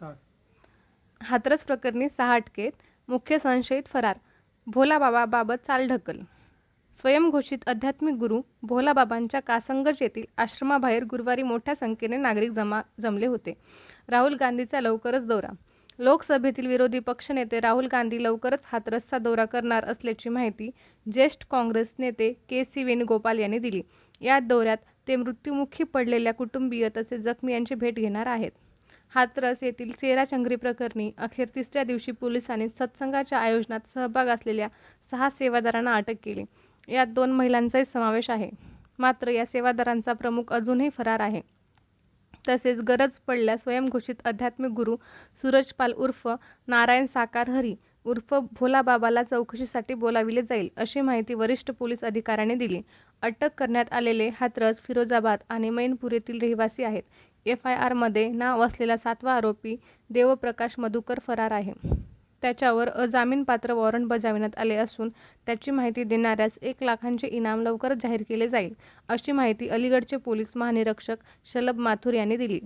Start Hathras प्रकरणी सहा अटकेत मुख्य संशयित फरार भोलाबाबाबाबत चालढकल. स्वयंघोषित आध्यात्मिक गुरु भोलाबाबांच्या कासंगज येथील आश्रमाबाहेर गुरुवारी मोठ्या संख्येने नागरिक जमा जमले होते. राहुल गांधीचा लवकरच दौरा. लोकसभेतील विरोधी पक्षनेते राहुल गांधी लवकरच हाथरसचा दौरा करणार असल्याची माहिती ज्येष्ठ काँग्रेस नेते के सी वेणुगोपाल यांनी दिली. या दौऱ्यात ते मृत्युमुखी पडलेल्या कुटुंबीय तसेच जखमी यांची भेट घेणार आहेत. हाथरस येथील चेराचंगरी प्रकरणी अखेर तिसऱ्या दिवशी पोलिसांनी सत्संगाच्या आयोजनात सहभाग असलेल्या सहा सेवादारांना अटक केली. यात दोन महिलांचाही समावेश आहे. मात्र या सेवादारांचा प्रमुख अजूनही फरार आहे. तसेच गरज पडल्यास स्वयंघोषित आध्यात्मिक गुरु सूरजपाल उर्फ नारायण साकार हरी उर्फ भोलाबाबाला चौकशीसाठी बोलाविले जाईल अशी माहिती वरिष्ठ पोलीस अधिकाऱ्यांनी दिली. अटक करण्यात आलेले हातरस फिरोजाबाद आणि मैनपूर येथील रहिवासी आहेत. एफ आय आरमध्ये नाव असलेला सातवा आरोपी देवप्रकाश मधुकर फरार आहे. त्याच्यावर अजामीनपात्र वॉरंट बजावण्यात आले असून त्याची माहिती देणाऱ्यास एक लाखांचे इनाम लवकरच जाहीर केले जाईल अशी माहिती अलीगडचे पोलीस महानिरीक्षक शलभ माथुर यांनी दिली.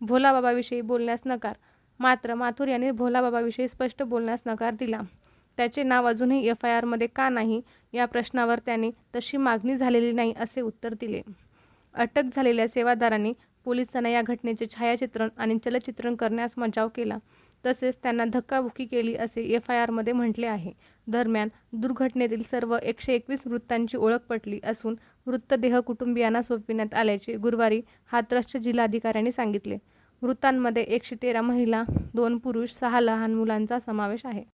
भोलाबाबाविषयी बोलण्यास नकार मात्र माथुर यांनी भोलाबाबाविषयी स्पष्ट बोलण्यास नकार दिला. त्याचे नाव अजूनही एफ आय आरमध्ये का नाही या प्रश्नावर त्यांनी तशी मागणी झालेली नाही असे उत्तर दिले. अटक झालेल्या सेवादारांनी पोलिसांना या घटनेचे छायाचित्रण आणि चलचित्रण करण्यास मजाव केला. तसेच त्यांना धक्काबुक्की केली असे एफ आय आरमध्ये म्हटले आहे. दरम्यान दुर्घटनेतील सर्व एकशे एकवीस मृतांची ओळख पटली असून मृतदेह कुटुंबियांना सोपविण्यात आल्याचे गुरुवारी हाथरसच्या जिल्हाधिकाऱ्यांनी सांगितले. मृतांमध्ये एकशे तेरा महिला दोन पुरुष सहा लहान मुलांचा समावेश आहे.